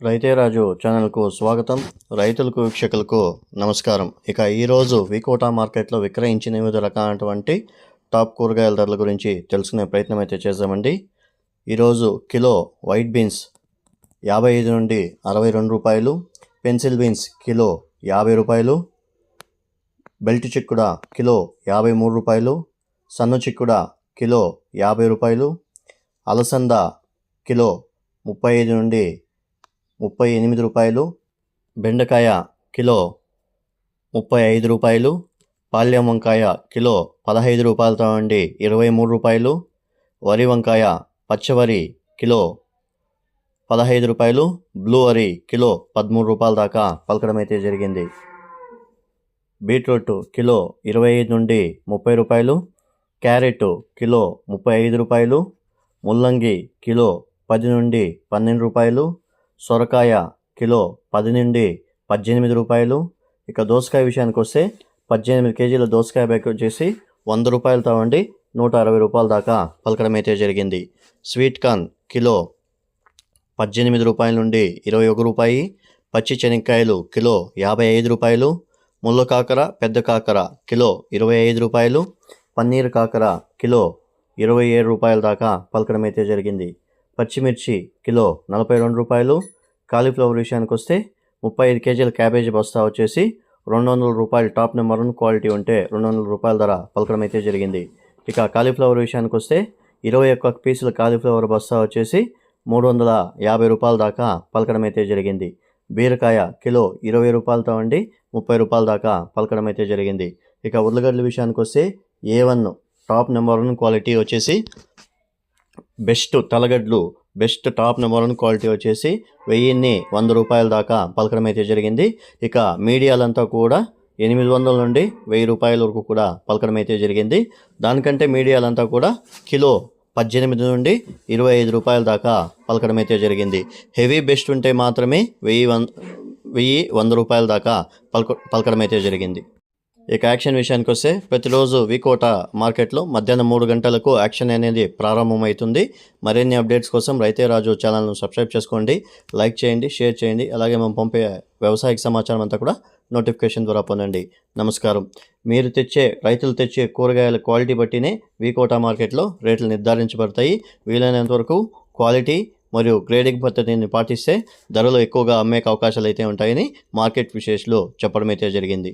రైతే రాజు ఛానల్కు స్వాగతం. రైతులకు వీక్షకులకు నమస్కారం. ఇక ఈరోజు వికోటా మార్కెట్లో విక్రయించిన వివిధ రకాలైనటువంటి టాప్ కూరగాయల ధరల గురించి తెలుసుకునే ప్రయత్నం అయితే చేద్దామండి. ఈరోజు కిలో వైట్ బీన్స్ యాభై ఐదు నుండి అరవై రెండు రూపాయలు పెన్సిల్ బీన్స్ కిలో యాభై రూపాయలు బెల్ట్ చిక్కుడ కిలో యాభై మూడు రూపాయలు సన్ను చిక్కుడ కిలో యాభై రూపాయలు అలసంద కిలో ముప్పై ఐదు నుండి ముప్పై ఎనిమిది రూపాయలు బెండకాయ కిలో ముప్పై ఐదు రూపాయలు పాల్యం వంకాయ కిలో పదహైదు రూపాయలతో నుండి ఇరవై మూడు రూపాయలు వరి వంకాయ పచ్చవరి కిలో పదహైదు రూపాయలు బ్లూ వరి కిలో పదమూడు రూపాయల దాకా పలకడం అయితే జరిగింది. బీట్రూట్ కిలో ఇరవై ఐదు నుండి ముప్పై రూపాయలు క్యారెట్ కిలో ముప్పై ఐదు రూపాయలు ముల్లంగి కిలో పది నుండి పన్నెండు రూపాయలు సొరకాయ కిలో పది నుండి పద్దెనిమిది రూపాయలు. ఇక దోసకాయ విషయానికి వస్తే పద్దెనిమిది కేజీల దోసకాయ బ్యాగ్ వచ్చేసి వంద రూపాయలతో ఉండి నూట అరవై రూపాయల దాకా పలకడం అయితే జరిగింది. స్వీట్ కార్న్ కిలో పద్దెనిమిది రూపాయల నుండి ఇరవై ఒక రూపాయి. పచ్చి శనక్కాయలు కిలో యాభై ఐదు రూపాయలు. ముళ్ళ కాకర పెద్ద కాకర కిలో ఇరవై ఐదు రూపాయలు. పన్నీర్ కాకర కిలో ఇరవై ఏడు రూపాయల దాకా పలకడం అయితే జరిగింది. పచ్చిమిర్చి కిలో నలభై రెండు రూపాయలు. కాలీఫ్లవర్ విషయానికి వస్తే ముప్పై ఐదు కేజీల క్యాబేజీ బస్తా వచ్చేసి రెండు వందల రూపాయలు టాప్ నెంబర్ వన్ క్వాలిటీ ఉంటే రెండు వందల రూపాయల ధర పలకడం అయితే జరిగింది. ఇక కాలీఫ్లవర్ విషయానికి వస్తే ఇరవై ఒక్క పీసుల కాలీఫ్లవర్ బస్తా వచ్చేసి మూడు వందల యాభై రూపాయల దాకా పలకడం అయితే జరిగింది. బీరకాయ కిలో ఇరవై రూపాయలతో ఉండి ముప్పై రూపాయల దాకా పలకడం అయితే జరిగింది. ఇక ఉర్లగడ్డల విషయానికి వస్తే A one top number one quality వచ్చేసి best తలగడ్లు best top number one quality వచ్చేసి వెయ్యిన్ని వంద రూపాయల దాకా పలకడం అయితే జరిగింది. ఇక మీడియాలంతా కూడా ఎనిమిది వందల నుండి వెయ్యి రూపాయల వరకు కూడా పలకడం అయితే జరిగింది. దానికంటే మీడియాలంతా కూడా కిలో పద్దెనిమిది నుండి ఇరవై ఐదు రూపాయల దాకా పలకడం అయితే జరిగింది. హెవీ బెస్ట్ ఉంటే మాత్రమే వెయ్యి వన్ వెయ్యి వంద రూపాయల దాకా పలక పలకడం అయితే జరిగింది. ఇక యాక్షన్ విషయానికి వస్తే ప్రతిరోజు వికోట మార్కెట్లో మధ్యాహ్నం మూడు గంటలకు యాక్షన్ అనేది ప్రారంభమవుతుంది. మరిన్ని అప్డేట్స్ కోసం రైతే రాజు ఛానల్ను సబ్స్క్రైబ్ చేసుకోండి. లైక్ చేయండి షేర్ చేయండి. అలాగే మేము పంపే వ్యవసాయక సమాచారం అంతా కూడా నోటిఫికేషన్ ద్వారా పొందండి. నమస్కారం. మీరు తెచ్చే రైతులు తెచ్చే కూరగాయల క్వాలిటీ బట్టినే వికోట మార్కెట్లో రేట్లు నిర్ధారించబడతాయి. వీలైనంత వరకు క్వాలిటీ మరియు గ్రేడింగ్ పద్ధతిని పాటిస్తే ధరలు ఎక్కువగా అమ్మే అవకాశాలు అయితే ఉంటాయని మార్కెట్ విశేషాలు చెప్పడం అయితే జరిగింది.